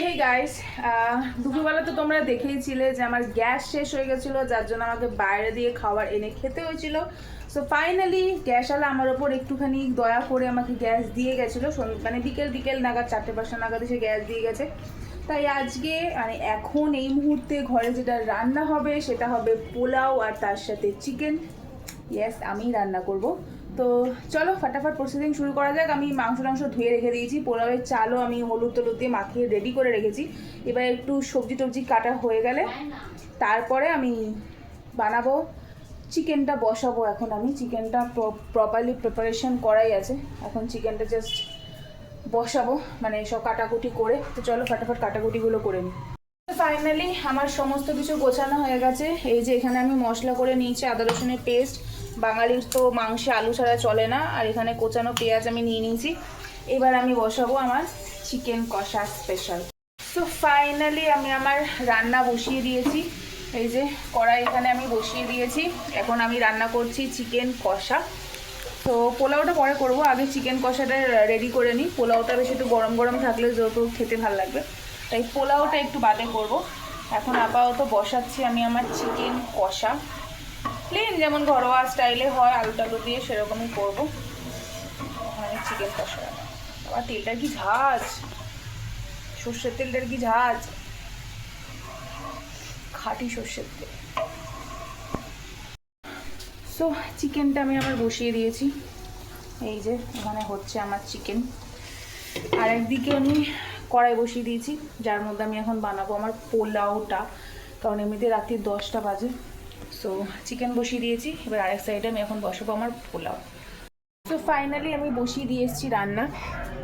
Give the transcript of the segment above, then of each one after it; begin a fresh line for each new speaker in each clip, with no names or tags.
Hey guys দুপুরবেলা তো তোমরা দেখেইছিলে যে আমার গ্যাস শেষ হয়ে গেছিল, যার জন্য আমাকে বাইরে দিয়ে খাবার এনে খেতে হয়েছিল। সো ফাইনালি গ্যাসওয়ালা আমার ওপর একটুখানি দয়া করে আমাকে গ্যাস দিয়ে গেছিল। মানে বিকেল বিকেল নাগাদ, চারটে, পাঁচটা নাগাদ এসে গ্যাস দিয়ে গেছে। তাই আজকে মানে এখন এই মুহূর্তে ঘরে যেটা রান্না হবে, সেটা হবে পোলাও আর তার সাথে চিকেন ইয়েস আমি রান্না করব। তো চলো, ফাটাফাট প্রসেসিং শুরু করা যাক। আমি মাংস টাংস ধুয়ে রেখে দিয়েছি। পোলাওয়ের চালও আমি হলুদ টলুদ দিয়ে মাখিয়ে রেডি করে রেখেছি। এবার একটু সবজি টবজি কাটা হয়ে গেলে তারপরে আমি বানাবো। চিকেনটা বসাবো এখন আমি। চিকেনটা প্রপারলি প্রিপারেশন করাই আছে। এখন চিকেনটা জাস্ট বসাবো মানে সব কাটাকুটি করে। তো চলো, ফাটাফাট কাটাকুটিগুলো করে নিই। ফাইনালি আমার সমস্ত কিছু গোছানো হয়ে গেছে। এই যে এখানে আমি মশলা করে নিয়েছি, আদা রসুনের পেস্ট বাঙালির তো মাংসে আলু ছাড়া চলে না, আর এখানে কোচানো পেঁয়াজ আমি নিয়ে নিয়েছি। এবার আমি বসাবো আমার চিকেন কষা স্পেশাল তো ফাইনালি আমি আমার রান্না বসিয়ে দিয়েছি। এই যে কড়াই এখানে আমি বসিয়ে দিয়েছি। এখন আমি রান্না করছি চিকেন কষা। তো পোলাওটা পরে করব। আগে চিকেন কষাটা রেডি করে নিই। পোলাওটা বেশ একটু গরম গরম থাকলে যত খেতে ভালো লাগবে। তাই পোলাওটা একটু বাদে করব। এখন আপাতত বসাচ্ছি আমি আমার চিকেন কষা। প্লেন যেমন ঘরোয়া স্টাইলে হয় আলু টালু দিয়ে সেরকমই করব। মানে চিকেন কষা আবার তেলটার কি ঝাঁজ? সর্ষের তেলটার কি ঝাঁজ? খাঁটি সর্ষের তেল। সো চিকেনটা আমি আবার বসিয়ে দিয়েছি। এই যে, এখানে হচ্ছে আমার চিকেন আর একদিকে আমি কড়াই বসিয়ে দিয়েছি, যার মধ্যে আমি এখন বানাবো আমার পোলাওটা, কারণ এমনিতে রাত্রি দশটা বাজে। সো চিকেন বসিয়ে দিয়েছি। এবার আরেক সাইডে আমি এখন বসাবো আমার পোলাও। তো ফাইনালি আমি বসিয়ে দিয়ে এসেছি রান্না।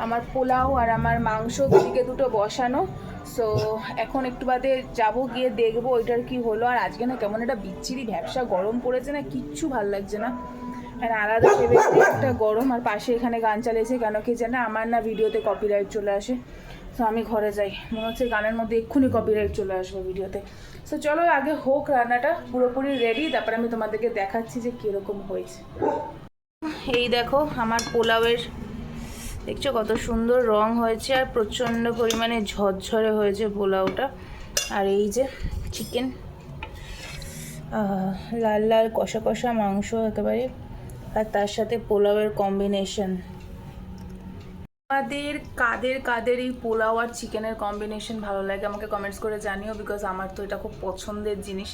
আমার পোলাও আর আমার মাংস দুদিকে দুটো বসানো। সো এখন একটু বাদে যাব, গিয়ে দেখব ওইটার কি হলো। আর আজকে না কেমন একটা বিচ্ছিরি ভ্যাবসা, গরম পড়েছে না, কিচ্ছু ভালো লাগছে না। আর আলাদা ভেবে একটা গরম। আর পাশে এখানে গান চালিয়েছে, কেন কি জানে, আমার না ভিডিওতে কপিরাইট চলে আসে। তো আমি ঘরে যাই। মনে হচ্ছে গানের মধ্যে এক্ষুনি কপিরাইট চলে আসবে ভিডিওতে। তো চলো আগে হোক রান্নাটা, পুরোপুরি রেডি তারপর আমি তোমাদেরকে দেখাচ্ছি যে কীরকম হয়েছে। এই দেখো, আমার পোলাওয়ের, দেখছ কত সুন্দর রং হয়েছে আর প্রচণ্ড পরিমাণে ঝরঝরে হয়েছে পোলাওটা। আর এই যে চিকেন লাল লাল কষা কষা মাংস একেবারে। আর তার সাথে পোলাওয়ের কম্বিনেশন আমাদের কাদের কাদের এই পোলাও আর চিকেনের কম্বিনেশন ভালো লাগে আমাকে কমেন্টস করে জানিও বিকজ আমার তো এটা খুব পছন্দের জিনিস।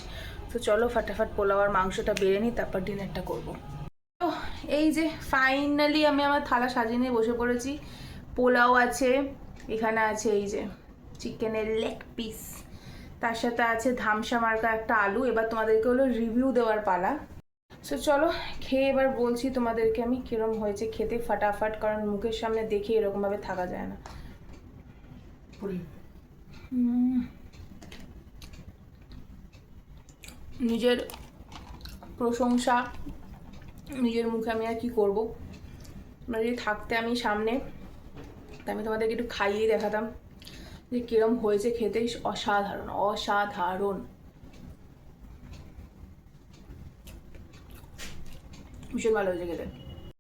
তো চলো ফাটাফাট পোলাও আর মাংসটা বেড়ে নিই, তারপর ডিনারটা করব। তো এই যে ফাইনালি আমি আমার থালা সাজিয়ে নিয়ে বসে পড়েছি। পোলাও আছে, এখানে আছে এই যে চিকেনের লেগ পিস তার সাথে আছে ধামসা মার্কা একটা আলু। এবার তোমাদেরকে হলো রিভিউ দেওয়ার পালা। সো চলো খেয়ে এবার বলছি তোমাদেরকে আমি কিরম হয়েছে খেতে ফাটাফাট কারণ মুখের সামনে দেখে এরকমভাবে থাকা যায় না। নিজের প্রশংসা নিজের মুখে আমি আর কি করব? মানে যদি থাকতে আমি সামনে তা আমি তোমাদেরকে একটু খাইয়ে দেখাতাম যে কিরম হয়েছে খেতে। অসাধারণ অসাধারণ। ভীষণ ভালো হয়েছে খেতে।